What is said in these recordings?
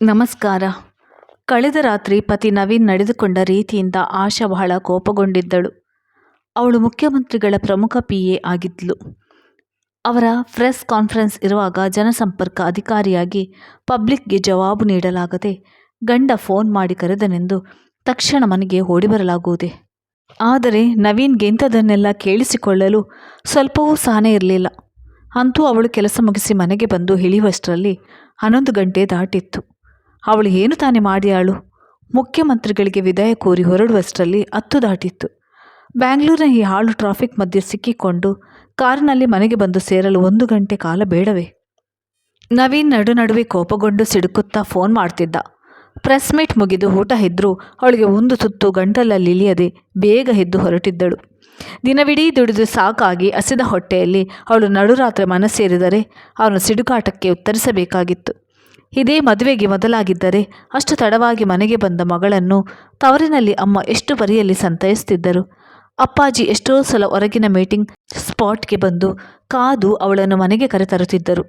ನಮಸ್ಕಾರ. ಕಳೆದ ರಾತ್ರಿ ಪತಿ ನವೀನ್ ನಡೆದುಕೊಂಡ ರೀತಿಯಿಂದ ಆಶಾ ಬಹಳ ಕೋಪಗೊಂಡಿದ್ದಳು. ಅವಳು ಮುಖ್ಯಮಂತ್ರಿಗಳ ಪ್ರಮುಖ ಪಿ ಎ ಆಗಿದ್ಲು. ಅವರ ಪ್ರೆಸ್ ಕಾನ್ಫರೆನ್ಸ್ ಇರುವಾಗ ಜನಸಂಪರ್ಕ ಅಧಿಕಾರಿಯಾಗಿ ಪಬ್ಲಿಕ್ಗೆ ಜವಾಬು ನೀಡಲಾಗದೆ ಗಂಡ ಫೋನ್ ಮಾಡಿ ಕರೆದನೆಂದು ತಕ್ಷಣ ಮನೆಗೆ ಓಡಿಬರಲಾಗುವುದೇ. ಆದರೆ ನವೀನ್ಗೆ ಇಂಥದನ್ನೆಲ್ಲ ಕೇಳಿಸಿಕೊಳ್ಳಲು ಸ್ವಲ್ಪವೂ ಸಹನೆ ಇರಲಿಲ್ಲ. ಅಂತೂ ಅವಳು ಕೆಲಸ ಮುಗಿಸಿ ಮನೆಗೆ ಬಂದು ಇಳಿಯುವಷ್ಟರಲ್ಲಿ ಹನ್ನೊಂದು ಗಂಟೆ ದಾಟಿತ್ತು. ಅವಳು ಏನು ತಾನೇ ಮಾಡಿಯಾಳು? ಮುಖ್ಯಮಂತ್ರಿಗಳಿಗೆ ವಿದಾಯ ಕೋರಿ ಹೊರಡುವಷ್ಟರಲ್ಲಿ ಹತ್ತು ದಾಟಿತ್ತು. ಬ್ಯಾಂಗ್ಳೂರಿನ ಈ ಹಾಳು ಟ್ರಾಫಿಕ್ ಮಧ್ಯೆ ಸಿಕ್ಕಿಕೊಂಡು ಕಾರಿನಲ್ಲಿ ಮನೆಗೆ ಬಂದು ಸೇರಲು ಒಂದು ಗಂಟೆ ಕಾಲ ಬೇಡವೇ? ನವೀನ್ ನಡು ನಡುವೆ ಕೋಪಗೊಂಡು ಸಿಡುಕುತ್ತಾ ಫೋನ್ ಮಾಡ್ತಿದ್ದ. ಪ್ರೆಸ್ ಮೀಟ್ ಮುಗಿದು ಊಟ ಇದ್ದರೂ ಅವಳಿಗೆ ಒಂದು ತುತ್ತು ಗಂಟಲಲ್ಲಿ ಇಳಿಯದೆ ಬೇಗ ಎದ್ದು ಹೊರಟಿದ್ದಳು. ದಿನವಿಡೀ ದುಡಿದು ಸಾಕಾಗಿ ಹಸಿದ ಹೊಟ್ಟೆಯಲ್ಲಿ ಅವಳು ನಡುರಾತ್ರಿ ಮನಸ್ಸೇರಿದರೆ ಅವನು ಸಿಡುಕಾಟಕ್ಕೆ ಉತ್ತರಿಸಬೇಕಾಗಿತ್ತು. ಇದೇ ಮದುವೆಗೆ ಮೊದಲಾಗಿದ್ದರೆ ಅಷ್ಟು ತಡವಾಗಿ ಮನೆಗೆ ಬಂದ ಮಗಳನ್ನು ತವರಿನಲ್ಲಿ ಅಮ್ಮ ಎಷ್ಟು ಬರಿಯಲ್ಲಿ ಸಂತೈಸುತ್ತಿದ್ದರು ಅಪ್ಪಾಜಿ ಎಷ್ಟೋ ಸಲ ಹೊರಗಿನ ಮೀಟಿಂಗ್ ಸ್ಪಾಟ್ಗೆ ಬಂದು ಕಾದು ಅವಳನ್ನು ಮನೆಗೆ ಕರೆತರುತ್ತಿದ್ದರು.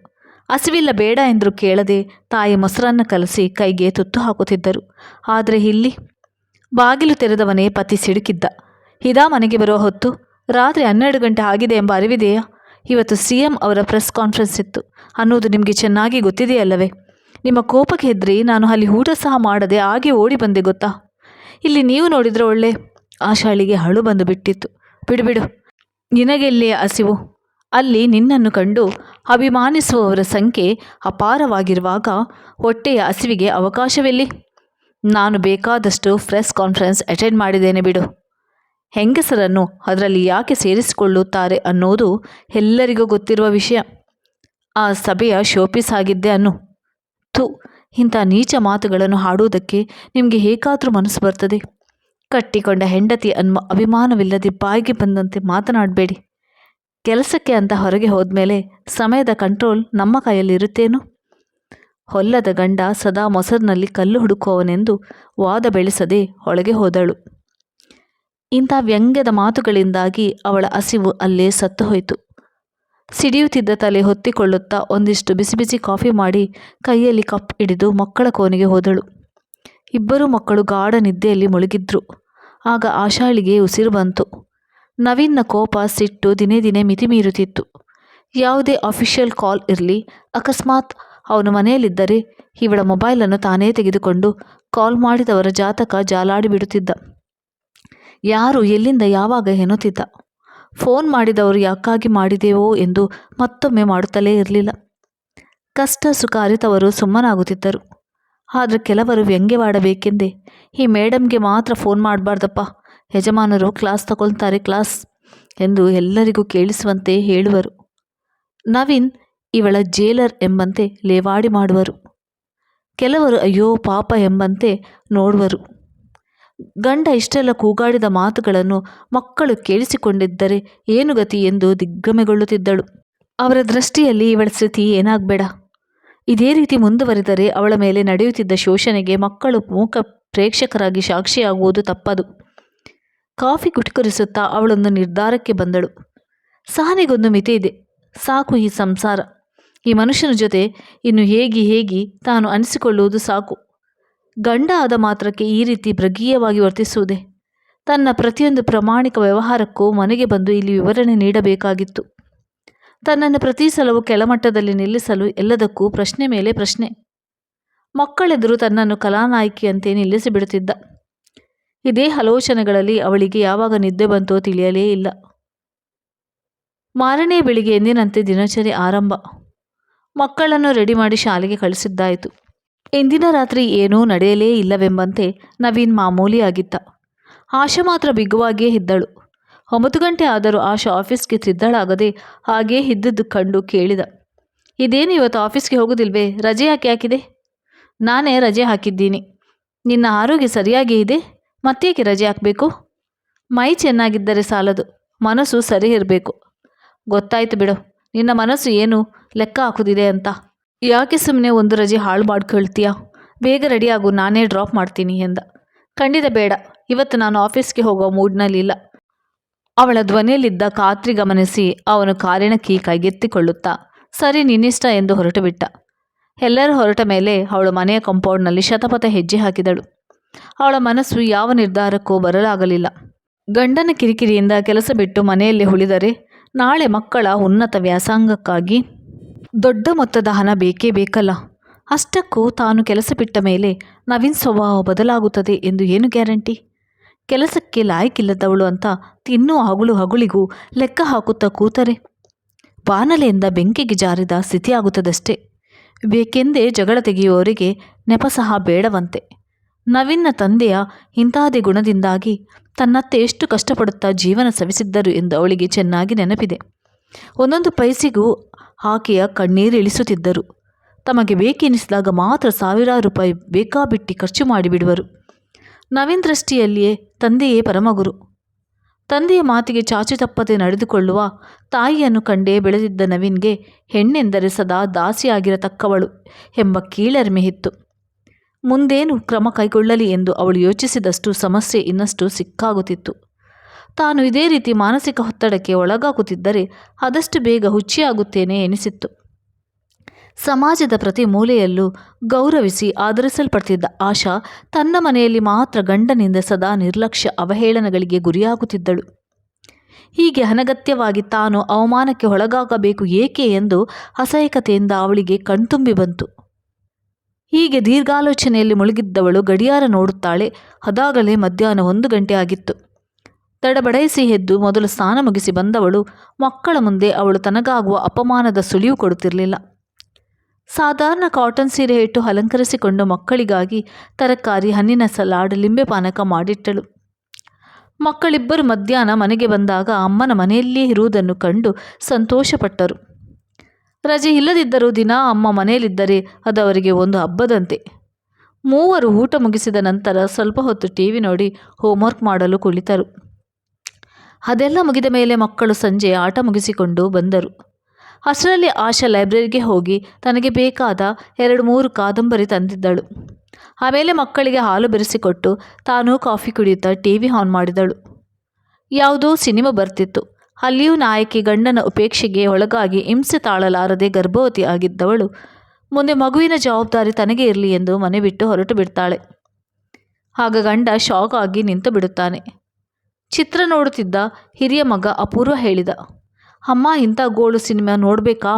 ಹಸಿವಿಲ್ಲ ಬೇಡ ಎಂದರು ಕೇಳದೆ ತಾಯಿ ಮೊಸರನ್ನು ಕಲಸಿ ಕೈಗೆ ತುತ್ತು ಹಾಕುತ್ತಿದ್ದರು. ಆದರೆ ಇಲ್ಲಿ ಬಾಗಿಲು ತೆರೆದವನೇ ಪತಿ ಸಿಡುಕಿದ್ದ. ಇದಾ ಮನೆಗೆ ಬರುವ ಹೊತ್ತು? ರಾತ್ರಿ ಹನ್ನೆರಡು ಗಂಟೆ ಆಗಿದೆ ಎಂಬ ಅರಿವಿದೆಯಾ? ಇವತ್ತು ಸಿ ಎಂ ಅವರ ಪ್ರೆಸ್ ಕಾನ್ಫರೆನ್ಸ್ ಇತ್ತು. ಅನ್ನೋದು ನಿಮಗೆ ಚೆನ್ನಾಗಿ ಗೊತ್ತಿದೆಯಲ್ಲವೇ? ನಿಮ್ಮ ಕೋಪಕ್ಕೆ ಹೆದ್ರಿ ನಾನು ಅಲ್ಲಿ ಊಟ ಸಹ ಮಾಡದೆ ಹಾಗೆ ಓಡಿ ಬಂದೆ ಗೊತ್ತಾ? ಇಲ್ಲಿ ನೀವು ನೋಡಿದರೆ ಒಳ್ಳೆ. ಆಶಾಳಿಗೆ ಹಳು ಬಂದು ಬಿಟ್ಟಿತ್ತು. ಬಿಡು ಬಿಡು. ನಿನಗೆಲ್ಲೇ ಹಸಿವು? ಅಲ್ಲಿ ನಿನ್ನನ್ನು ಕಂಡು ಅಭಿಮಾನಿಸುವವರ ಸಂಖ್ಯೆ ಅಪಾರವಾಗಿರುವಾಗ ಹೊಟ್ಟೆಯ ಹಸಿವಿಗೆ ಅವಕಾಶವೆಲ್ಲಿ? ನಾನು ಬೇಕಾದಷ್ಟು ಪ್ರೆಸ್ ಕಾನ್ಫರೆನ್ಸ್ ಅಟೆಂಡ್ ಮಾಡಿದ್ದೇನೆ ಬಿಡು. ಹೆಂಗಸರನ್ನು ಅದರಲ್ಲಿ ಯಾಕೆ ಸೇರಿಸಿಕೊಳ್ಳುತ್ತಾರೆ ಅನ್ನೋದು ಎಲ್ಲರಿಗೂ ಗೊತ್ತಿರುವ ವಿಷಯ. ಆ ಸಭೆಯ ಶೋಪೀಸ್ ಆಗಿದ್ದೆ ಅನ್ನು. ಥು ಇಂಥ ನೀಚ ಮಾತುಗಳನ್ನು ಹಾಡುವುದಕ್ಕೆ ನಿಮಗೆ ಹೇಗಾದರೂ ಮನಸ್ಸು ಬರ್ತದೆ. ಕಟ್ಟಿಕೊಂಡ ಹೆಂಡತಿ ಅನ್ಮ, ಅಭಿಮಾನವಿಲ್ಲದೆ ಬಾಯಿಗೆ ಬಂದಂತೆ ಮಾತನಾಡಬೇಡಿ. ಕೆಲಸಕ್ಕೆ ಅಂತ ಹೊರಗೆ ಹೋದ್ಮೇಲೆ ಸಮಯದ ಕಂಟ್ರೋಲ್ ನಮ್ಮ ಕೈಯಲ್ಲಿರುತ್ತೇನು? ಹೊಲ್ಲದ ಗಂಡ ಸದಾ ಮೊಸರಿನಲ್ಲಿ ಕಲ್ಲು ಹುಡುಕುವವನೆಂದು ವಾದ ಬೆಳೆಸದೆ ಒಳಗೆ ಹೋದಳು. ಇಂಥ ವ್ಯಂಗ್ಯದ ಮಾತುಗಳಿಂದಾಗಿ ಅವಳ ಹಸಿವು ಅಲ್ಲೇ ಸತ್ತು ಹೋಯಿತು. ಸಿಡಿಯುತ್ತಿದ್ದ ತಲೆ ಹೊತ್ತಿಕೊಳ್ಳುತ್ತಾ ಒಂದಿಷ್ಟು ಬಿಸಿ ಬಿಸಿ ಕಾಫಿ ಮಾಡಿ ಕೈಯಲ್ಲಿ ಕಪ್ ಹಿಡಿದು ಮಕ್ಕಳ ಕೋಣೆಗೆ ಹೋದಳು. ಇಬ್ಬರು ಮಕ್ಕಳು ಗಾಢ ನಿದ್ದೆಯಲ್ಲಿ ಮುಳುಗಿದ್ರು. ಆಗ ಆಶಾಳಿಗೆ ಉಸಿರು ಬಂತು. ನವೀನ್ನ ಕೋಪ ಸಿಟ್ಟು ದಿನೇ ದಿನೇ ಮಿತಿ ಮೀರುತ್ತಿತ್ತು. ಯಾವುದೇ ಅಫಿಷಿಯಲ್ ಕಾಲ್ ಇರಲಿ, ಅಕಸ್ಮಾತ್ ಅವನು ಮನೆಯಲ್ಲಿದ್ದರೆ ಇವಳ ಮೊಬೈಲನ್ನು ತಾನೇ ತೆಗೆದುಕೊಂಡು ಕಾಲ್ ಮಾಡಿದವರ ಜಾತಕ ಜಾಲಾಡಿ ಬಿಡುತ್ತಿದ್ದ ಯಾರು ಎಲ್ಲಿಂದ ಯಾವಾಗ ಎನ್ನುತ್ತಿದ್ದ ಫೋನ್ ಮಾಡಿದವರು ಯಾಕಾಗಿ ಮಾಡಿದೆವೋ ಎಂದು ಮತ್ತೊಮ್ಮೆ ಮಾಡುತ್ತಲೇ ಇರಲಿಲ್ಲ. ಕಷ್ಟ ಸುಖ ಅರಿತವರು ಸುಮ್ಮನಾಗುತ್ತಿದ್ದರು. ಆದರೆ ಕೆಲವರು ವ್ಯಂಗ್ಯವಾಡಬೇಕೆಂದೇ ಈ ಮೇಡಮ್ಗೆ ಮಾತ್ರ ಫೋನ್ ಮಾಡಬಾರ್ದಪ್ಪ. ಯಜಮಾನರು ಕ್ಲಾಸ್ ತಗೊಳ್ತಾರೆ ಕ್ಲಾಸ್ ಎಂದು ಎಲ್ಲರಿಗೂ ಕೇಳಿಸುವಂತೆ ಹೇಳುವರು. ನವೀನ್ ಇವಳ ಜೇಲರ್ ಎಂಬಂತೆ ಲೇವಾಡಿ ಮಾಡುವರು. ಕೆಲವರು ಅಯ್ಯೋ ಪಾಪ ಎಂಬಂತೆ ನೋಡುವರು. ಗಂಡ ಇಷ್ಟೆಲ್ಲ ಕೂಗಾಡಿದ ಮಾತುಗಳನ್ನು ಮಕ್ಕಳು ಕೇಳಿಸಿಕೊಂಡಿದ್ದರೆ ಏನು ಗತಿ ಎಂದು ದಿಗ್ಗಮೆಗೊಳ್ಳುತ್ತಿದ್ದಳು. ಅವರ ದೃಷ್ಟಿಯಲ್ಲಿ ಇವಳ ಸ್ಥಿತಿ ಏನಾಗಬೇಡ. ಇದೇ ರೀತಿ ಮುಂದುವರಿದರೆ ಅವಳ ಮೇಲೆ ನಡೆಯುತ್ತಿದ್ದ ಶೋಷಣೆಗೆ ಮಕ್ಕಳು ಮೂಕ ಪ್ರೇಕ್ಷಕರಾಗಿ ಸಾಕ್ಷಿಯಾಗುವುದು ತಪ್ಪದು. ಕಾಫಿ ಕುಟ್ಕರಿಸುತ್ತಾ ಅವಳೊಂದು ನಿರ್ಧಾರಕ್ಕೆ ಬಂದಳು. ಸಹನೆಗೊಂದು ಮಿತಿ ಇದೆ. ಸಾಕು ಈ ಸಂಸಾರ. ಈ ಮನುಷ್ಯನ ಜೊತೆ ಇನ್ನು ಹೇಗೆ ಹೇಗೆ ತಾನು ಅನಿಸಿಕೊಳ್ಳುವುದು ಸಾಕು. ಗಂಡ ಆದ ಮಾತ್ರಕ್ಕೆ ಈ ರೀತಿ ಮೃಗೀಯವಾಗಿ ವರ್ತಿಸುವುದೇ? ತನ್ನ ಪ್ರತಿಯೊಂದು ಪ್ರಾಮಾಣಿಕ ವ್ಯವಹಾರಕ್ಕೂ ಮನೆಗೆ ಬಂದು ಇಲ್ಲಿ ವಿವರಣೆ ನೀಡಬೇಕಾಗಿತ್ತು. ತನ್ನನ್ನು ಪ್ರತಿ ಸಲವೂ ಕೆಳಮಟ್ಟದಲ್ಲಿ ನಿಲ್ಲಿಸಲು ಎಲ್ಲದಕ್ಕೂ ಪ್ರಶ್ನೆ ಮೇಲೆ ಪ್ರಶ್ನೆ. ಮಕ್ಕಳೆದುರು ತನ್ನನ್ನು ಕಲಾನಾಯಕಿಯಂತೆ ನಿಲ್ಲಿಸಿಬಿಡುತ್ತಿದ್ದ. ಇದೇ ಹಲೋಚನೆಗಳಲ್ಲಿ ಅವಳಿಗೆ ಯಾವಾಗ ನಿದ್ದೆ ಬಂತೋ ತಿಳಿಯಲೇ ಇಲ್ಲ. ಮಾರನೇ ಬೆಳಿಗ್ಗೆ ಎಂದಿನಂತೆ ದಿನಚರಿ ಆರಂಭ. ಮಕ್ಕಳನ್ನು ರೆಡಿ ಮಾಡಿ ಶಾಲೆಗೆ ಕಳಿಸಿದ್ದಾಯಿತು. ಇಂದಿನ ರಾತ್ರಿ ಏನೂ ನಡೆಯಲೇ ಇಲ್ಲವೆಂಬಂತೆ ನವೀನ್ ಮಾಮೂಲಿಯಾಗಿದ್ದ. ಆಶಾ ಮಾತ್ರ ಬಿಗುವಾಗಿಯೇ ಇದ್ದಳು. ಒಂಬತ್ತು ಗಂಟೆ ಆದರೂ ಆಶಾ ಆಫೀಸ್ಗೆ ತಿದ್ದಳಾಗದೆ ಹಾಗೇ ಇದ್ದದ್ದು ಕಂಡು ಕೇಳಿದ. ಇದೇನು ಇವತ್ತು ಆಫೀಸ್ಗೆ ಹೋಗೋದಿಲ್ವೇ? ರಜೆ ಯಾಕೆ ಹಾಕಿದೆ? ನಾನೇ ರಜೆ ಹಾಕಿದ್ದೀನಿ. ನಿನ್ನ ಆರೋಗ್ಯ ಸರಿಯಾಗಿ ಇದೆ? ಮತ್ತೇಕೆ ರಜೆ ಹಾಕಬೇಕು? ಮೈ ಚೆನ್ನಾಗಿದ್ದರೆ ಸಾಲದು. ಮನಸ್ಸು ಸರಿ ಇರಬೇಕು. ಗೊತ್ತಾಯ್ತು ಬಿಡು. ನಿನ್ನ ಮನಸ್ಸು ಏನು ಲೆಕ್ಕ ಹಾಕುದಿದೆ ಅಂತ. ಯಾಕೆ ಸುಮ್ಮನೆ ಒಂದು ರಜೆ ಹಾಳು ಮಾಡ್ಕೊಳ್ತೀಯಾ? ಬೇಗ ರೆಡಿ ಆಗು, ನಾನೇ ಡ್ರಾಪ್ ಮಾಡ್ತೀನಿ ಎಂದ. ಖಂಡಿತ ಬೇಡ, ಇವತ್ತು ನಾನು ಆಫೀಸ್ಗೆ ಹೋಗೋ ಮೂಡ್ನಲ್ಲಿಲ್ಲ ಅವಳ ಧ್ವನಿಯಲ್ಲಿದ್ದ ಖಾತ್ರಿ ಗಮನಿಸಿ ಅವನು ಕಾರಿನ ಕೀ ಕೈಗೆತ್ತಿಕೊಳ್ಳುತ್ತಾ ಸರಿ ನಿನ್ನಿಷ್ಟ ಎಂದು ಹೊರಟುಬಿಟ್ಟ. ಎಲ್ಲರೂ ಹೊರಟ ಮೇಲೆ ಅವಳು ಮನೆಯ ಕಂಪೌಂಡ್ನಲ್ಲಿ ಶತಪಥ ಹೆಜ್ಜೆ ಹಾಕಿದಳು. ಅವಳ ಮನಸ್ಸು ಯಾವ ನಿರ್ಧಾರಕ್ಕೂ ಬರಲಾಗಲಿಲ್ಲ. ಗಂಡನ ಕಿರಿಕಿರಿಯಿಂದ ಕೆಲಸ ಬಿಟ್ಟು ಮನೆಯಲ್ಲಿ ಉಳಿದರೆ ನಾಳೆ ಮಕ್ಕಳ ಉನ್ನತ ವ್ಯಾಸಂಗಕ್ಕಾಗಿ ದೊಡ್ಡ ಮೊತ್ತದ ಹಣ ಬೇಕೇ ಬೇಕಲ್ಲ. ಅಷ್ಟಕ್ಕೂ ತಾನು ಕೆಲಸ ಬಿಟ್ಟ ಮೇಲೆ ನವೀನ್ ಸ್ವಭಾವ ಬದಲಾಗುತ್ತದೆ ಎಂದು ಏನು ಗ್ಯಾರಂಟಿ? ಕೆಲಸಕ್ಕೆ ಲಾಯಕ್ಕಿಲ್ಲದವಳು ಅಂತ ತಿನ್ನು ಹಗುಳು ಹಗುಳಿಗೂ ಲೆಕ್ಕ ಹಾಕುತ್ತಾ ಕೂತರೆ. ಬಾನಲೆಯಿಂದ ಬೆಂಕಿಗೆ ಜಾರಿದ ಸ್ಥಿತಿಯಾಗುತ್ತದಷ್ಟೇ ಬೇಕೆಂದೇ ಜಗಳ ತೆಗೆಯುವವರಿಗೆ ನೆಪ ಸಹ ಬೇಡವಂತೆ. ನವೀನ್ನ ತಂದೆಯ ಇಂತಹದೇ ಗುಣದಿಂದಾಗಿ ತನ್ನತ್ತೆ ಎಷ್ಟು ಕಷ್ಟಪಡುತ್ತಾ ಜೀವನ ಸವಿಸಿದ್ದರು ಎಂದು ಅವಳಿಗೆ ಚೆನ್ನಾಗಿ ನೆನಪಿದೆ. ಒಂದೊಂದು ಪೈಸೆಗೂ ಆಕೆಯ ಕಣ್ಣೀರಿಳಿಸುತ್ತಿದ್ದರು ತಮಗೆ ಬೇಕೆನಿಸಿದಾಗ ಮಾತ್ರ ಸಾವಿರಾರು ರೂಪಾಯಿ ಬೇಕಾಬಿಟ್ಟಿ ಖರ್ಚು ಮಾಡಿಬಿಡುವರು. ನವೀನ್ ದೃಷ್ಟಿಯಲ್ಲಿಯೇ ತಂದೆಯೇ ಪರಮಗುರು. ತಂದೆಯ ಮಾತಿಗೆ ಚಾಚು ತಪ್ಪದೆ ನಡೆದುಕೊಳ್ಳುವ ತಾಯಿಯನ್ನು ಕಂಡೇ ಬೆಳೆದಿದ್ದ ನವೀನ್ಗೆ ಹೆಣ್ಣೆಂದರೆ ಸದಾ ದಾಸಿಯಾಗಿರತಕ್ಕವಳು ಎಂಬ ಕೀಳರಿಮೆ ಇತ್ತು. ಮುಂದೇನು ಕ್ರಮ ಕೈಗೊಳ್ಳಲಿ ಎಂದು ಅವಳು ಯೋಚಿಸಿದಷ್ಟು ಸಮಸ್ಯೆ ಇನ್ನಷ್ಟು ಸಿಕ್ಕಾಗುತ್ತಿತ್ತು. ತಾನು ಇದೇ ರೀತಿ ಮಾನಸಿಕ ಒತ್ತಡಕ್ಕೆ ಒಳಗಾಗುತ್ತಿದ್ದರೆ ಆದಷ್ಟು ಬೇಗ ಹುಚ್ಚಿಯಾಗುತ್ತೇನೆ ಎನಿಸಿತ್ತು. ಸಮಾಜದ ಪ್ರತಿ ಮೂಲೆಯಲ್ಲೂ ಗೌರವಿಸಿ ಆಧರಿಸಲ್ಪಡ್ತಿದ್ದ ಆಶಾ ತನ್ನ ಮನೆಯಲ್ಲಿ ಮಾತ್ರ ಗಂಡನಿಂದ ಸದಾ ನಿರ್ಲಕ್ಷ್ಯ ಅವಹೇಳನಗಳಿಗೆ ಗುರಿಯಾಗುತ್ತಿದ್ದಳು. ಹೀಗೆ ಅನಗತ್ಯವಾಗಿ ತಾನು ಅವಮಾನಕ್ಕೆ ಒಳಗಾಗಬೇಕು ಏಕೆ ಎಂದು ಅಸಹಾಯಕತೆಯಿಂದ ಅವಳಿಗೆ ಕಣ್ತುಂಬಿ ಬಂತು. ಹೀಗೆ ದೀರ್ಘಾಲೋಚನೆಯಲ್ಲಿ ಮುಳುಗಿದ್ದವಳು ಗಡಿಯಾರ ನೋಡುತ್ತಾಳೆ, ಅದಾಗಲೇ ಮಧ್ಯಾಹ್ನ ಒಂದು ಗಂಟೆ ಆಗಿತ್ತು. ತಡಬಡಯಿಸಿ ಎದ್ದು ಮೊದಲು ಸ್ನಾನ ಮುಗಿಸಿ ಬಂದವಳು, ಮಕ್ಕಳ ಮುಂದೆ ಅವಳು ತನಗಾಗುವ ಅಪಮಾನದ ಸುಳಿವು ಕೊಡುತ್ತಿರಲಿಲ್ಲ. ಸಾಧಾರಣ ಕಾಟನ್ ಸೀರೆ ಇಟ್ಟು ಅಲಂಕರಿಸಿಕೊಂಡು ಮಕ್ಕಳಿಗಾಗಿ ತರಕಾರಿ, ಹಣ್ಣಿನ ಸಲಾಡ್, ಲಿಂಬೆ ಪಾನಕ ಮಾಡಿಟ್ಟಳು. ಮಕ್ಕಳಿಬ್ಬರು ಮಧ್ಯಾಹ್ನ ಮನೆಗೆ ಬಂದಾಗ ಅಮ್ಮನ ಮನೆಯಲ್ಲಿಯೇ ಇರುವುದನ್ನು ಕಂಡು ಸಂತೋಷಪಟ್ಟರು. ರಜೆ ಇಲ್ಲದಿದ್ದರೂ ದಿನ ಅಮ್ಮ ಮನೆಯಲ್ಲಿದ್ದರೆ ಅದು ಅವರಿಗೆ ಒಂದು ಹಬ್ಬದಂತೆ. ಮೂವರು ಊಟ ಮುಗಿಸಿದ ನಂತರ ಸ್ವಲ್ಪ ಹೊತ್ತು ಟಿ ವಿ ನೋಡಿ ಹೋಮ್ವರ್ಕ್ ಮಾಡಲು ಕುಳಿತರು. ಅದೆಲ್ಲ ಮುಗಿದ ಮೇಲೆ ಮಕ್ಕಳು ಸಂಜೆ ಆಟ ಮುಗಿಸಿಕೊಂಡು ಬಂದರು. ಅಷ್ಟರಲ್ಲಿ ಆಶಾ ಲೈಬ್ರರಿಗೆ ಹೋಗಿ ತನಗೆ ಬೇಕಾದ ಎರಡು ಮೂರು ಕಾದಂಬರಿ ತಂದಿದ್ದಳು. ಆಮೇಲೆ ಮಕ್ಕಳಿಗೆ ಹಾಲು ಬೆರೆಸಿಕೊಟ್ಟು ತಾನು ಕಾಫಿ ಕುಡಿಯುತ್ತಾ ಟಿ ವಿ ಆನ್ ಮಾಡಿದಳು. ಯಾವುದೋ ಸಿನಿಮಾ ಬರ್ತಿತ್ತು. ಅಲ್ಲಿಯೂ ನಾಯಕಿ ಗಂಡನ ಉಪೇಕ್ಷೆಗೆ ಒಳಗಾಗಿ ಹಿಂಸೆ ತಾಳಲಾರದೆ ಗರ್ಭವತಿ ಆಗಿದ್ದವಳು. ಮುಂದೆ ಮಗುವಿನ ಜವಾಬ್ದಾರಿ ತನಗೆ ಇರಲಿ ಎಂದು ಮನೆ ಬಿಟ್ಟು ಹೊರಟು ಬಿಡ್ತಾಳೆ. ಆಗ ಗಂಡ ಶಾಕ್ ಆಗಿ ನಿಂತು ಬಿಡುತ್ತಾನೆ. ಚಿತ್ರ ನೋಡುತ್ತಿದ್ದ ಹಿರಿಯ ಮಗ ಅಪೂರ್ವ ಹೇಳಿದ, ಅಮ್ಮ, ಇಂಥ ಗೋಳು ಸಿನಿಮಾ ನೋಡಬೇಕಾ?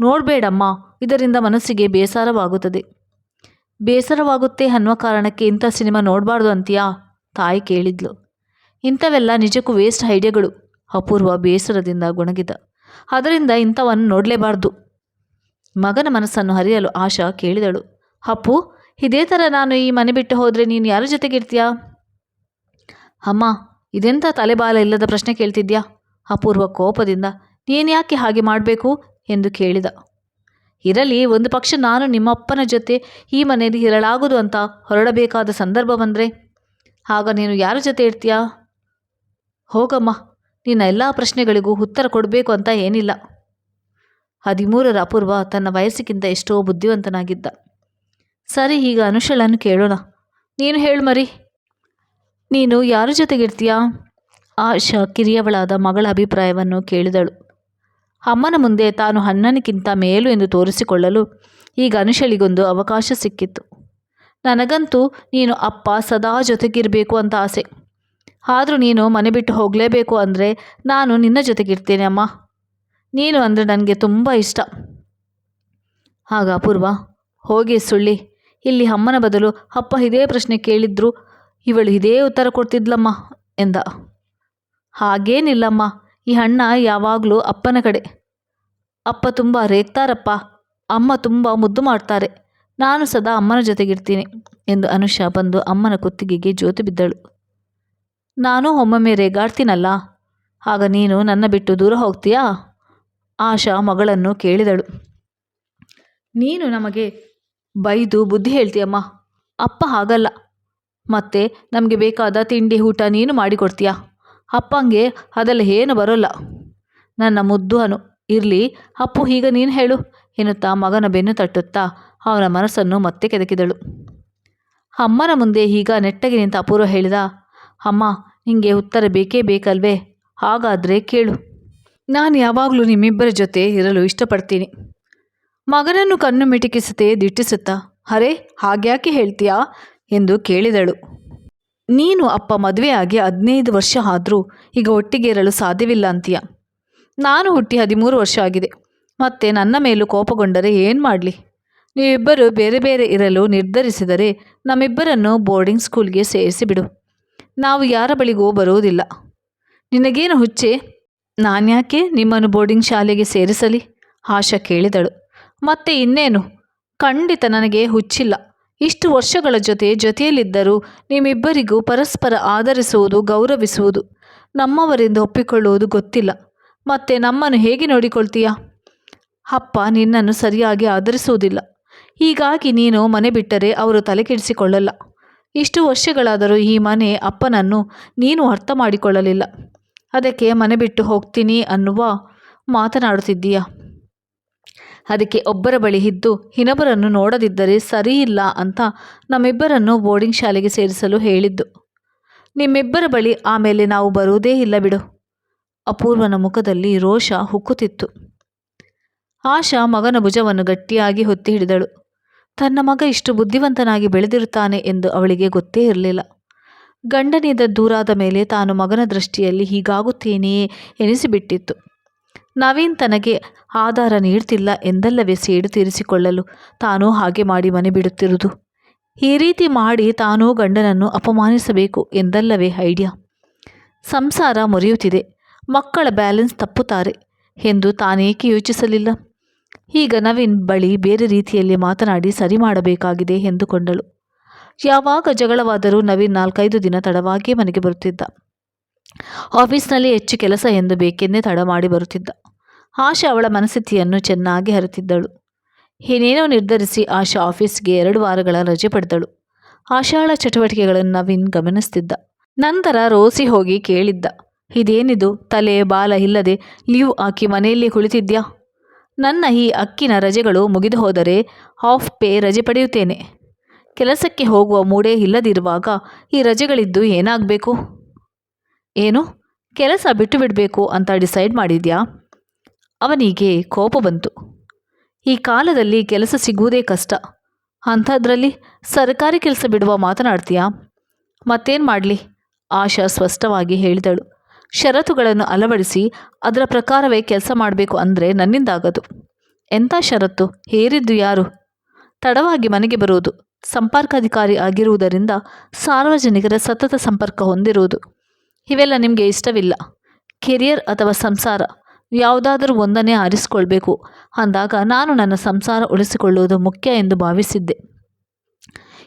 ನೋಡಬೇಡಮ್ಮ, ಇದರಿಂದ ಮನಸ್ಸಿಗೆ ಬೇಸರವಾಗುತ್ತದೆ. ಬೇಸರವಾಗುತ್ತೆ ಅನ್ನುವ ಕಾರಣಕ್ಕೆ ಇಂಥ ಸಿನಿಮಾ ನೋಡಬಾರ್ದು ಅಂತೀಯಾ? ತಾಯಿ ಕೇಳಿದ್ಲು. ಇಂಥವೆಲ್ಲ ನಿಜಕ್ಕೂ ವೇಸ್ಟ್ ಐಡಿಯಾಗಳು. ಅಪೂರ್ವ ಬೇಸರದಿಂದ ಗುಣಗಿದ. ಅದರಿಂದ ಇಂಥವನ್ನು ನೋಡಲೇಬಾರ್ದು. ಮಗನ ಮನಸ್ಸನ್ನು ಹರಿಯಲು ಆಶಾ ಕೇಳಿದಳು. ಅಪ್ಪು, ಇದೇ ಥರ ನಾನು ಈ ಮನೆ ಬಿಟ್ಟು ಹೋದರೆ ನೀನು ಯಾರ ಜೊತೆಗಿರ್ತೀಯಾ? ಅಮ್ಮ ಇದೆಂಥ ತಲೆಬಾಲ ಇಲ್ಲದ ಪ್ರಶ್ನೆ ಕೇಳ್ತಿದ್ಯಾ? ಅಪೂರ್ವ ಕೋಪದಿಂದ. ನೀನು ಯಾಕೆ ಹಾಗೆ ಮಾಡಬೇಕು? ಎಂದು ಕೇಳಿದ. ಇರಲಿ, ಒಂದು ಪಕ್ಷ ನಾನು ನಿಮ್ಮಪ್ಪನ ಜೊತೆ ಈ ಮನೆಯಲ್ಲಿ ಇರಲಾಗದು ಅಂತ ಹೊರಡಬೇಕಾದ ಸಂದರ್ಭ ಬಂದರೆ? ಆಗ ನೀನು ಯಾರ ಜೊತೆ ಇರ್ತೀಯಾ? ಹೋಗಮ್ಮ, ನಿನ್ನ ಎಲ್ಲ ಪ್ರಶ್ನೆಗಳಿಗೂ ಉತ್ತರ ಕೊಡಬೇಕು ಅಂತ ಏನಿಲ್ಲ. ಹದಿಮೂರರ ಅಪೂರ್ವ ತನ್ನ ವಯಸ್ಸಿಗಿಂತ ಎಷ್ಟೋ ಬುದ್ಧಿವಂತನಾಗಿದ್ದ. ಸರಿ, ಈಗ ಅನುಷಳನ್ನು ಕೇಳೋಣ. ನೀನು ಹೇಳು ಮರಿ. ನೀನು ಯಾರ ಜೊತೆಗಿರ್ತೀಯಾ? ಆಶಾ ಕಿರಿಯವಳಾದ ಮಗಳ ಅಭಿಪ್ರಾಯವನ್ನು ಕೇಳಿದಳು. ಅಮ್ಮನ ಮುಂದೆ ತಾನು ಅಣ್ಣನಿಗಿಂತ ಮೇಲು ಎಂದು ತೋರಿಸಿಕೊಳ್ಳಲು ಈಗ ಅನುಷಳಿಗೊಂದು ಅವಕಾಶ ಸಿಕ್ಕಿತ್ತು. ನನಗಂತೂ ನೀನು ಅಪ್ಪ ಸದಾ ಜೊತೆಗಿರಬೇಕು ಅಂತ ಆಸೆ. ಆದರೂ ನೀನು ಮನೆ ಬಿಟ್ಟು ಹೋಗಲೇಬೇಕು ಅಂದರೆ ನಾನು ನಿನ್ನ ಜೊತೆಗಿರ್ತೇನೆ ಅಮ್ಮ. ನೀನು ಅಂದರೆ ನನಗೆ ತುಂಬ ಇಷ್ಟ. ಆಗ ಅಪೂರ್ವ, ಹೋಗಿ ಸುಳ್ಳಿ. ಇಲ್ಲಿ ಅಮ್ಮನ ಬದಲು ಅಪ್ಪ ಇದೇ ಪ್ರಶ್ನೆ ಕೇಳಿದ್ರು ಇವಳು ಇದೇ ಉತ್ತರ ಕೊಡ್ತಿದ್ಲಮ್ಮ ಎಂದ. ಹಾಗೇನಿಲ್ಲಮ್ಮ, ಈ ಅಣ್ಣ ಯಾವಾಗಲೂ ಅಪ್ಪನ ಕಡೆ. ಅಪ್ಪ ತುಂಬ ರೇಗ್ತಾರಪ್ಪ, ಅಮ್ಮ ತುಂಬ ಮುದ್ದು ಮಾಡ್ತಾರೆ, ನಾನು ಸದಾ ಅಮ್ಮನ ಜೊತೆಗಿರ್ತೀನಿ ಎಂದು ಅನುಷಾ ಬಂದು ಅಮ್ಮನ ಕುತ್ತಿಗೆಗೆ ಜ್ಯೋತಿ ಬಿದ್ದಳು. ನಾನು ಒಮ್ಮೊಮ್ಮೆ ರೇಗಾಡ್ತೀನಲ್ಲ, ಆಗ ನೀನು ನನ್ನ ಬಿಟ್ಟು ದೂರ ಹೋಗ್ತೀಯಾ? ಆಶಾ ಮಗಳನ್ನು ಕೇಳಿದಳು. ನೀನು ನಮಗೆ ಬೈದು ಬುದ್ಧಿ ಹೇಳ್ತೀಯಮ್ಮ, ಅಪ್ಪ ಹಾಗಲ್ಲ. ಮತ್ತೆ ನಮಗೆ ಬೇಕಾದ ತಿಂಡಿ ಊಟ ನೀನು ಮಾಡಿಕೊಡ್ತೀಯಾ? ಅಪ್ಪಂಗೆ ಅದೆಲ್ಲ ಏನು ಬರೋಲ್ಲ. ನನ್ನ ಮುದ್ದು ಅನು, ಇರಲಿ, ಅಪ್ಪು ಈಗ ನೀನು ಹೇಳು, ಎನ್ನುತ್ತಾ ಮಗನ ಬೆನ್ನು ತಟ್ಟುತ್ತಾ ಅವನ ಮನಸ್ಸನ್ನು ಮತ್ತೆ ಕೆದಕಿದಳು. ಅಮ್ಮನ ಮುಂದೆ ಈಗ ನೆಟ್ಟಗೆ ನಿಂತ ಅಪೂರ್ವ ಹೇಳಿದ, ಅಮ್ಮ, ನಿಂಗೆ ಉತ್ತರ ಬೇಕೇ ಬೇಕಲ್ವೇ? ಹಾಗಾದರೆ ಕೇಳು. ನಾನು ಯಾವಾಗಲೂ ನಿಮ್ಮಿಬ್ಬರ ಜೊತೆ ಇರಲು ಇಷ್ಟಪಡ್ತೀನಿ. ಮಗನನ್ನು ಕಣ್ಣು ಮಿಟುಕಿಸುತ್ತೆ, ದಿಟ್ಟಿಸುತ್ತಾ, ಅರೆ, ಹಾಗ್ಯಾಕೆ ಹೇಳ್ತೀಯಾ? ಎಂದು ಕೇಳಿದಳು. ನೀನು ಅಪ್ಪ ಮದುವೆಯಾಗಿ ಹದಿನೈದು ವರ್ಷ ಆದರೂ ಈಗ ಒಟ್ಟಿಗೆ ಇರಲು ಸಾಧ್ಯವಿಲ್ಲ ಅಂತೀಯ. ನಾನು ಹುಟ್ಟಿ ಹದಿಮೂರು ವರ್ಷ ಆಗಿದೆ. ಮತ್ತೆ ನನ್ನ ಮೇಲೂ ಕೋಪಗೊಂಡರೆ ಏನು ಮಾಡಲಿ? ನೀವಿಬ್ಬರು ಬೇರೆ ಬೇರೆ ಇರಲು ನಿರ್ಧರಿಸಿದರೆ ನಮ್ಮಿಬ್ಬರನ್ನು ಬೋರ್ಡಿಂಗ್ ಸ್ಕೂಲ್ಗೆ ಸೇರಿಸಿಬಿಡು ನಾವು ಯಾರ ಬಳಿಗೂ ಬರುವುದಿಲ್ಲ. ನಿನಗೇನು ಹುಚ್ಚೆ? ನಾನ್ಯಾಕೆ ನಿಮ್ಮನ್ನು ಬೋರ್ಡಿಂಗ್ ಶಾಲೆಗೆ ಸೇರಿಸಲಿ? ಆಶಾ ಕೇಳಿದಳು. ಮತ್ತೆ ಇನ್ನೇನು? ಖಂಡಿತ ನನಗೆ ಹುಚ್ಚಿಲ್ಲ. ಇಷ್ಟು ವರ್ಷಗಳ ಜೊತೆ ಜೊತೆಯಲ್ಲಿದ್ದರೂ ನಿಮ್ಮಿಬ್ಬರಿಗೂ ಪರಸ್ಪರ ಆದರಿಸುವುದು ಗೌರವಿಸುವುದು, ನಮ್ಮವರಿಂದ ಒಪ್ಪಿಕೊಳ್ಳುವುದು ಗೊತ್ತಿಲ್ಲ. ಮತ್ತೆ ನಮ್ಮನ್ನು ಹೇಗೆ ನೋಡಿಕೊಳ್ತೀಯಾ? ಅಪ್ಪ ನಿನ್ನನ್ನು ಸರಿಯಾಗಿ ಆಧರಿಸುವುದಿಲ್ಲ. ಹೀಗಾಗಿ ನೀನು ಮನೆ ಬಿಟ್ಟರೆ ಅವರು ತಲೆಕೆಡಿಸಿಕೊಳ್ಳಲ್ಲ. ಇಷ್ಟು ವರ್ಷಗಳಾದರೂ ಈ ಮನೆ ಅಪ್ಪನನ್ನು ನೀನು ಅರ್ಥ ಮಾಡಿಕೊಳ್ಳಲಿಲ್ಲ ಅದಕ್ಕೆ ಮನೆ ಬಿಟ್ಟು ಹೋಗ್ತೀನಿ ಅನ್ನುವ ಮಾತನಾಡುತ್ತಿದ್ದೀಯ? ಅದಕ್ಕೆ ಒಬ್ಬರ ಬಳಿ ಇದ್ದು ಇನ್ನೊಬ್ಬರನ್ನು ನೋಡದಿದ್ದರೆ ಸರಿಯಿಲ್ಲ ಅಂತ ನಮ್ಮಿಬ್ಬರನ್ನು ಬೋರ್ಡಿಂಗ್ ಶಾಲೆಗೆ ಸೇರಿಸಲು ಹೇಳಿದ್ದು. ನಿಮ್ಮಿಬ್ಬರ ಬಳಿ ಆಮೇಲೆ ನಾವು ಬರುವುದೇ ಇಲ್ಲ ಬಿಡು. ಅಪೂರ್ವನ ಮುಖದಲ್ಲಿ ರೋಷ ಹುಕ್ಕುತ್ತಿತ್ತು. ಆಶಾ ಮಗನ ಭುಜವನ್ನು ಗಟ್ಟಿಯಾಗಿ ಹೊತ್ತಿ ಹಿಡಿದಳು. ತನ್ನ ಮಗ ಇಷ್ಟು ಬುದ್ಧಿವಂತನಾಗಿ ಬೆಳೆದಿರುತ್ತಾನೆ ಎಂದು ಅವಳಿಗೆ ಗೊತ್ತೇ ಇರಲಿಲ್ಲ. ಗಂಡನಿಂದ ದೂರಾದ ಮೇಲೆ ತಾನು ಮಗನ ದೃಷ್ಟಿಯಲ್ಲಿ ಹೀಗಾಗುತ್ತೇನೆಯೇ ಎನಿಸಿಬಿಟ್ಟಿತ್ತು. ನವೀನ್ ತನಗೆ ಆಧಾರ ನೀಡ್ತಿಲ್ಲ ಎಂದಲ್ಲವೇ ಸೇಡು ತೀರಿಸಿಕೊಳ್ಳಲು? ತಾನೂ ಹಾಗೆ ಮಾಡಿ ಮನೆ ಬಿಡುತ್ತಿರುವುದು. ಈ ರೀತಿ ಮಾಡಿ ತಾನೂ ಗಂಡನನ್ನು ಅಪಮಾನಿಸಬೇಕು ಎಂದಲ್ಲವೇ ಐಡಿಯಾ? ಸಂಸಾರ ಮುರಿಯುತ್ತಿದೆ. ಮಕ್ಕಳ ಬ್ಯಾಲೆನ್ಸ್ ತಪ್ಪುತ್ತಾರೆ ಎಂದು ತಾನೇಕೆ ಯೋಚಿಸಲಿಲ್ಲ? ಈಗ ನವೀನ್ ಬಳಿ ಬೇರೆ ರೀತಿಯಲ್ಲಿ ಮಾತನಾಡಿ ಸರಿ ಮಾಡಬೇಕಾಗಿದೆ ಎಂದುಕೊಂಡಳು. ಯಾವಾಗ ಜಗಳವಾದರೂ ನವೀನ್ ನಾಲ್ಕೈದು ದಿನ ತಡವಾಗಿಯೇ ಮನೆಗೆ ಬರುತ್ತಿದ್ದ. ಆಫೀಸ್ನಲ್ಲಿ ಹೆಚ್ಚು ಕೆಲಸ ಎಂದು ಬೇಕೆಂದೇ ತಡ ಮಾಡಿ ಬರುತ್ತಿದ್ದ. ಆಶಾ ಅವಳ ಮನಸ್ಥಿತಿಯನ್ನು ಚೆನ್ನಾಗಿ ಅರಿತಿದ್ದಳು. ಏನೇನೋ ನಿರ್ಧರಿಸಿ ಆಶಾ ಆಫೀಸ್ಗೆ ಎರಡು ವಾರಗಳ ರಜೆ ಪಡೆದಳು. ಆಶಾಳ ಚಟುವಟಿಕೆಗಳನ್ನು ನವೀನ್ ಗಮನಿಸ್ತಿದ್ದ. ನಂತರ ರೋಸಿ ಹೋಗಿ ಕೇಳಿದ್ದ, ಇದೇನಿದು? ತಲೆ ಬಾಲ ಇಲ್ಲದೆ ಲೀವ್ ಹಾಕಿ ಮನೆಯಲ್ಲಿ ಕುಳಿತಿದ್ಯಾ? ನನ್ನ ಈ ಅಕ್ಕಿನ ರಜೆಗಳು ಮುಗಿದು ಹೋದರೆ ಆಫ್ ಪೇ ರಜೆ ಪಡೆಯುತ್ತೇನೆ. ಕೆಲಸಕ್ಕೆ ಹೋಗುವ ಮೂಡೇ ಇಲ್ಲದಿರುವಾಗ ಈ ರಜೆಗಳಿದ್ದು ಏನಾಗಬೇಕು? ಏನು? ಕೆಲಸ ಬಿಟ್ಟು ಬಿಡಬೇಕು ಅಂತ ಡಿಸೈಡ್ ಮಾಡಿದ್ಯಾ? ಅವನಿಗೆ ಕೋಪ ಬಂತು. ಈ ಕಾಲದಲ್ಲಿ ಕೆಲಸ ಸಿಗುವುದೇ ಕಷ್ಟ. ಅಂಥದ್ರಲ್ಲಿ ಸರ್ಕಾರಿ ಕೆಲಸ ಬಿಡುವ ಮಾತನಾಡ್ತೀಯಾ? ಮತ್ತೇನು ಮಾಡಲಿ? ಆಶಾ ಸ್ಪಷ್ಟವಾಗಿ ಹೇಳಿದಳು. ಷರತ್ತುಗಳನ್ನು ಅಳವಡಿಸಿ ಅದರ ಪ್ರಕಾರವೇ ಕೆಲಸ ಮಾಡಬೇಕು ಅಂದರೆ ನನ್ನಿಂದಾಗದು. ಎಂಥ ಷರತ್ತು? ಹೇರಿದ್ದು ಯಾರು? ತಡವಾಗಿ ಮನೆಗೆ ಬರುವುದು. ಸಂಪರ್ಕಾಧಿಕಾರಿ ಆಗಿರುವುದರಿಂದ ಸಾರ್ವಜನಿಕರ ಸತತ ಸಂಪರ್ಕ ಹೊಂದಿರುವುದು. ಇವೆಲ್ಲ ನಿಮಗೆ ಇಷ್ಟವಿಲ್ಲ. ಕೆರಿಯರ್ ಅಥವಾ ಸಂಸಾರ. ಯಾವುದಾದರೂ ಒಂದನ್ನೇ ಆರಿಸಿಕೊಳ್ಬೇಕು. ಅಂದಾಗ ನಾನು ನನ್ನ ಸಂಸಾರ ಉಳಿಸಿಕೊಳ್ಳುವುದು ಮುಖ್ಯ ಎಂದು ಭಾವಿಸಿದ್ದೆ.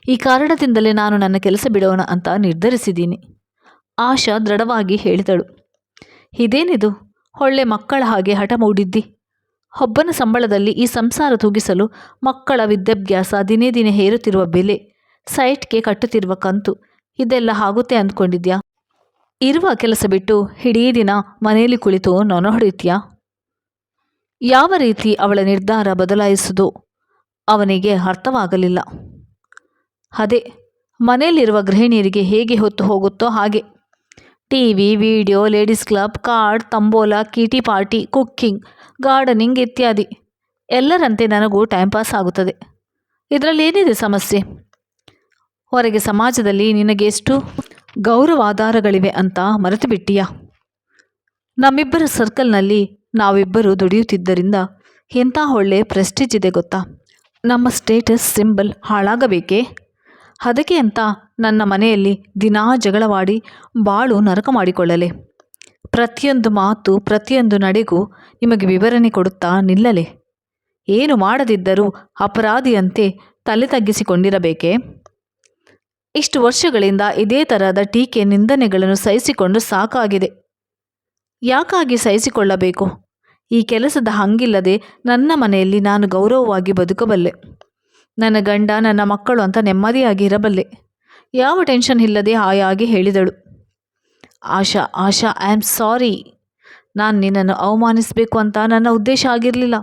ಈ ಕಾರಣದಿಂದಲೇ ನಾನು ನನ್ನ ಕೆಲಸ ಬಿಡೋಣ ಅಂತ ನಿರ್ಧರಿಸಿದ್ದೀನಿ. ಆಶಾ ದೃಢವಾಗಿ ಹೇಳಿದಳು. ಇದೇನಿದು? ಒಳ್ಳೆ ಮಕ್ಕಳ ಹಾಗೆ ಹಠ ಮೂಡಿದ್ದಿ. ಒಬ್ಬನ ಸಂಬಳದಲ್ಲಿ ಈ ಸಂಸಾರ ತೂಗಿಸಲು ಮಕ್ಕಳ ವಿದ್ಯಾಭ್ಯಾಸ ದಿನೇ ದಿನೇ ಹೇರುತ್ತಿರುವ ಬೆಲೆ, ಸೈಟ್ಗೆ ಕಟ್ಟುತ್ತಿರುವ ಕಂತು, ಇದೆಲ್ಲ ಆಗುತ್ತೆ ಅಂದ್ಕೊಂಡಿದ್ಯಾ? ಇರುವ ಕೆಲಸ ಬಿಟ್ಟು ಇಡೀ ದಿನ ಮನೆಯಲ್ಲಿ ಕುಳಿತು ನೊನ ಹೊಡೆಯುತ್ತೀಯಾ? ಯಾವ ರೀತಿ ಅವಳ ನಿರ್ಧಾರ ಬದಲಾಯಿಸುವುದು? ಅವನಿಗೆ ಅರ್ಥವಾಗಲಿಲ್ಲ. ಅದೇ, ಮನೆಯಲ್ಲಿರುವ ಗೃಹಿಣಿಯರಿಗೆ ಹೇಗೆ ಹೊತ್ತು ಹೋಗುತ್ತೋ ಹಾಗೆ. T V video, ladies club, card, tambola, kitty party, cooking, gardening ಇತ್ಯಾದಿ. ಎಲ್ಲರಂತೆ ನನಗೂ ಟೈಮ್ ಪಾಸ್ ಆಗುತ್ತದೆ. ಇದರಲ್ಲಿ ಏನಿದೆ ಸಮಸ್ಯೆ? ಹೊರಗೆ ಸಮಾಜದಲ್ಲಿ ನಿನಗೆ ಎಷ್ಟು ಗೌರವಾಧಾರಗಳಿವೆ ಅಂತ ಮರೆತು ಬಿಟ್ಟಿಯ ನಮ್ಮಿಬ್ಬರ ಸರ್ಕಲ್ನಲ್ಲಿ ನಾವಿಬ್ಬರು ದುಡಿಯುತ್ತಿದ್ದರಿಂದ ಎಂಥ ಒಳ್ಳೆ ಪ್ರೆಸ್ಟೀಜ್ ಇದೆ ಗೊತ್ತಾ? ನಮ್ಮ ಸ್ಟೇಟಸ್ ಸಿಂಬಲ್ ಹಾಳಾಗಬೇಕೇ? ಅದಕ್ಕೆ ಅಂತ ನನ್ನ ಮನೆಯಲ್ಲಿ ದಿನಾ ಜಗಳವಾಡಿ ಬಾಳು ನರಕ ಮಾಡಿಕೊಳ್ಳಲೆ. ಪ್ರತಿಯೊಂದು ಮಾತು, ಪ್ರತಿಯೊಂದು ನಡೆಗೂ ನಿಮಗೆ ವಿವರಣೆ ಕೊಡುತ್ತಾ ನಿಲ್ಲಲೆ. ಏನು ಮಾಡದಿದ್ದರೂ ಅಪರಾಧಿಯಂತೆ ತಲೆ ತಗ್ಗಿಸಿಕೊಂಡಿರಬೇಕೇ? ಇಷ್ಟು ವರ್ಷಗಳಿಂದ ಇದೇ ತರಹದ ಟೀಕೆ ನಿಂದನೆಗಳನ್ನು ಸಹಿಸಿಕೊಂಡು ಸಾಕಾಗಿದೆ. ಯಾಕಾಗಿ ಸಹಿಸಿಕೊಳ್ಳಬೇಕು? ಈ ಕೆಲಸದ ಹಂಗಿಲ್ಲದೆ ನನ್ನ ಮನೆಯಲ್ಲಿ ನಾನು ಗೌರವವಾಗಿ ಬದುಕಬಲ್ಲೆ. ನನ್ನ ಗಂಡ ನನ್ನ ಮಕ್ಕಳು ಅಂತ ನೆಮ್ಮದಿಯಾಗಿ ಇರಬಲ್ಲೆ. ಯಾವ ಟೆನ್ಷನ್ ಇಲ್ಲದೆ ಹಾಯಾಗಿ ಹೇಳಿದಳು. ಆಶಾ ಆಶಾ ಐ ಆಮ್ ಸಾರಿ ನಾನು ನಿನ್ನನ್ನು ಅವಮಾನಿಸಬೇಕು ಅಂತ ನನ್ನ ಉದ್ದೇಶ ಆಗಿರಲಿಲ್ಲ.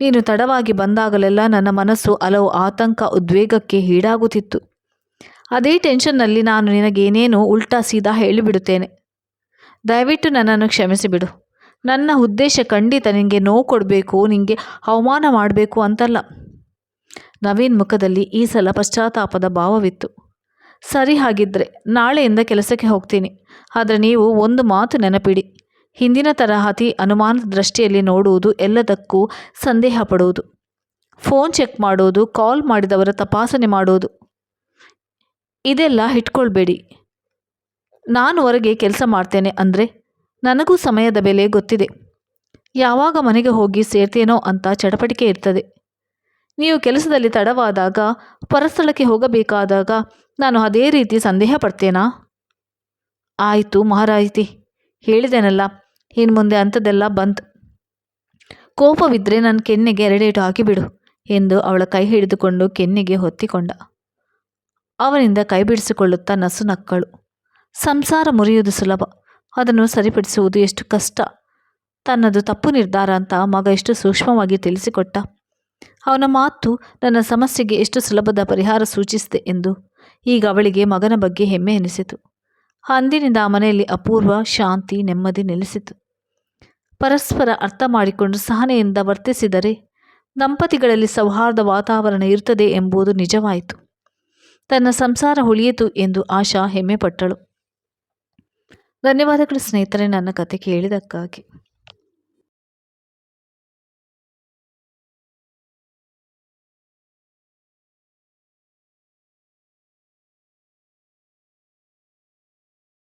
ನೀನು ತಡವಾಗಿ ಬಂದಾಗಲೆಲ್ಲ ನನ್ನ ಮನಸ್ಸು ಹಲವು ಆತಂಕ, ಉದ್ವೇಗಕ್ಕೆ ಈಡಾಗುತ್ತಿತ್ತು. ಅದೇ ಟೆನ್ಷನ್ನಲ್ಲಿ ನಾನು ನಿನಗೇನೇನು ಉಲ್ಟಾ ಸೀದಾ ಹೇಳಿಬಿಡುತ್ತೇನೆ. ದಯವಿಟ್ಟು ನನ್ನನ್ನು ಕ್ಷಮಿಸಿಬಿಡು ನನ್ನ ಉದ್ದೇಶ ಖಂಡಿತ ನಿನಗೆ ನೋವು ಕೊಡಬೇಕು ನಿನಗೆ ಅವಮಾನ ಮಾಡಬೇಕು ಅಂತಲ್ಲ. ನವೀನ್ ಮುಖದಲ್ಲಿ ಈ ಸಲ ಪಶ್ಚಾತ್ತಾಪದ ಭಾವವಿತ್ತು. ಸರಿ ಹಾಗಿದ್ದರೆ ನಾಳೆಯಿಂದ ಕೆಲಸಕ್ಕೆ ಹೋಗ್ತೀನಿ. ಆದರೆ ನೀವು ಒಂದು ಮಾತು ನೆನಪಿಡಿ. ಹಿಂದಿನ ತರಹತಿ ಅನುಮಾನದ ದೃಷ್ಟಿಯಲ್ಲಿ ನೋಡುವುದು ಎಲ್ಲದಕ್ಕೂ ಸಂದೇಹ ಪಡುವುದು. ಫೋನ್ ಚೆಕ್ ಮಾಡೋದು, ಕಾಲ್ ಮಾಡಿದವರ ತಪಾಸಣೆ ಮಾಡೋದು ಇದೆಲ್ಲ ಇಟ್ಕೊಳ್ಬೇಡಿ ನಾನು ಹೊರಗೆ ಕೆಲಸ ಮಾಡ್ತೇನೆ ಅಂದರೆ ನನಗೂ ಸಮಯದ ಬೆಲೆ ಗೊತ್ತಿದೆ. ಯಾವಾಗ ಮನೆಗೆ ಹೋಗಿ ಸೇರ್ತೇನೋ ಅಂತ ಚಟಪಟಿಕೆ ಇರ್ತದೆ. ನೀವು ಕೆಲಸದಲ್ಲಿ ತಡವಾದಾಗ, ಪರಸ್ಥಳಕ್ಕೆ ಹೋಗಬೇಕಾದಾಗ ನಾನು ಅದೇ ರೀತಿ ಸಂದೇಹ ಪಡ್ತೇನಾ? ಆಯಿತು ಮಹಾರಾಯಿತಿ ಹೇಳಿದೆನಲ್ಲ ಇನ್ನು ಮುಂದೆ ಅಂಥದ್ದೆಲ್ಲ ಬಂತ್ ಕೋಪವಿದ್ದರೆ ನನ್ನ ಕೆನ್ನೆಗೆ ಎರಡೇಟು ಹಾಕಿಬಿಡು ಎಂದು ಅವಳ ಕೈ ಹಿಡಿದುಕೊಂಡು ಕೆನ್ನೆಗೆ ಹೊತ್ತಿಕೊಂಡ. ಅವನಿಂದ ಕೈಬಿಡಿಸಿಕೊಳ್ಳುತ್ತ ನಸುನಕ್ಕಳು ನಸು ನಕ್ಕಳು. ಸಂಸಾರ ಮುರಿಯುವುದು ಸುಲಭ. ಅದನ್ನು ಸರಿಪಡಿಸುವುದು ಎಷ್ಟು ಕಷ್ಟ. ತನ್ನದು ತಪ್ಪು ನಿರ್ಧಾರ ಅಂತ ಮಗ ಎಷ್ಟು ಸೂಕ್ಷ್ಮವಾಗಿ ತಿಳಿಸಿಕೊಟ್ಟ. ಅವನ ಮಾತು ನನ್ನ ಸಮಸ್ಯೆಗೆ ಎಷ್ಟು ಸುಲಭದ ಪರಿಹಾರ ಸೂಚಿಸಿದೆ ಎಂದು ಈಗ ಅವಳಿಗೆ ಮಗನ ಬಗ್ಗೆ ಹೆಮ್ಮೆ ಎನಿಸಿತು. ಅಂದಿನಿಂದ ಆ ಮನೆಯಲ್ಲಿ ಅಪೂರ್ವ ಶಾಂತಿ, ನೆಮ್ಮದಿ ನೆಲೆಸಿತು. ಪರಸ್ಪರ ಅರ್ಥ ಮಾಡಿಕೊಂಡು ಸಹನೆಯಿಂದ ವರ್ತಿಸಿದರೆ ದಂಪತಿಗಳಲ್ಲಿ ಸೌಹಾರ್ದ ವಾತಾವರಣ ಇರುತ್ತದೆ ಎಂಬುದು ನಿಜವಾಯಿತು. ತನ್ನ ಸಂಸಾರ ಉಳಿಯಿತು ಎಂದು ಆಶಾ ಹೆಮ್ಮೆಪಟ್ಟಳು. ಧನ್ಯವಾದಗಳು ಸ್ನೇಹಿತರೆ ನನ್ನ ಕತೆ ಕೇಳಿದ್ದಕ್ಕಾಗಿ.